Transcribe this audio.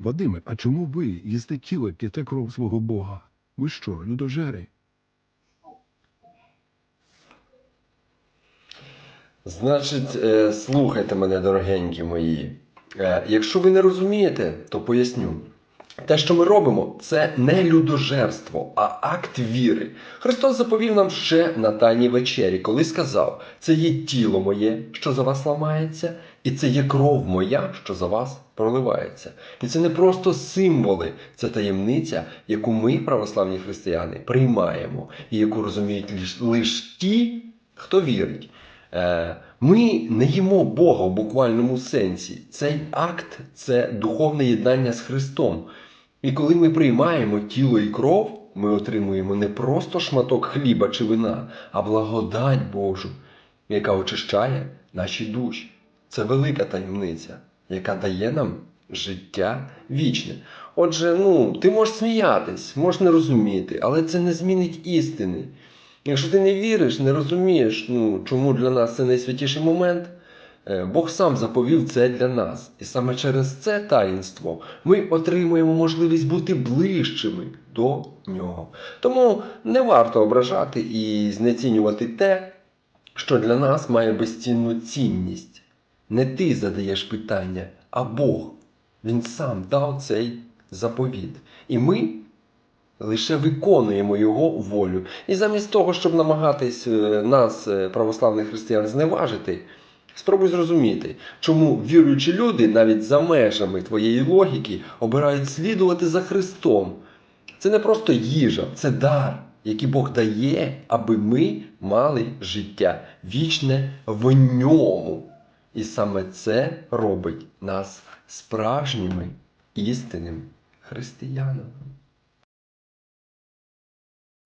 Вадиме, а чому ви їсте тіло, п'єте кров свого Бога? Ви що, людожери? Значить, е, слухайте мене, дорогенькі мої. Е, Якщо ви не розумієте, то поясню. Те, що ми робимо, це не людожерство, а акт віри. Христос заповів нам ще на Тайній вечері, коли сказав: це є тіло моє, що за вас ламається, і це є кров моя, що за вас проливається. І це не просто символи, це таємниця, яку ми, православні християни, приймаємо, і яку розуміють лиш, лиш ті, хто вірить. Е, Ми не їмо Бога в буквальному сенсі. Цей акт це духовне єднання з Христом. І коли ми приймаємо тіло і кров, ми отримуємо не просто шматок хліба чи вина, а благодать Божу, яка очищає наші душі. Це велика таємниця, яка дає нам життя вічне. Отже, ну, ти можеш сміятись, можеш не розуміти, але це не змінить істини. Якщо ти не віриш, не розумієш, ну, чому для нас це найсвятіший момент, е, Бог сам заповів це для нас. І саме через це таїнство ми отримуємо можливість бути ближчими до нього. Тому не варто ображати і знецінювати те, що для нас має безцінну цінність. Не ти задаєш питання, а Бог. Він сам дав цей заповіт. І ми лише виконуємо його волю. І замість того, щоб намагатись е, нас, е, православних християн, зневажити, спробуй зрозуміти, чому віруючі люди навіть за межами твоєї логіки обирають слідувати за Христом. Це не просто їжа, це дар, який Бог дає, аби ми мали життя вічне в ньому. І саме це робить нас справжніми істинними християнами.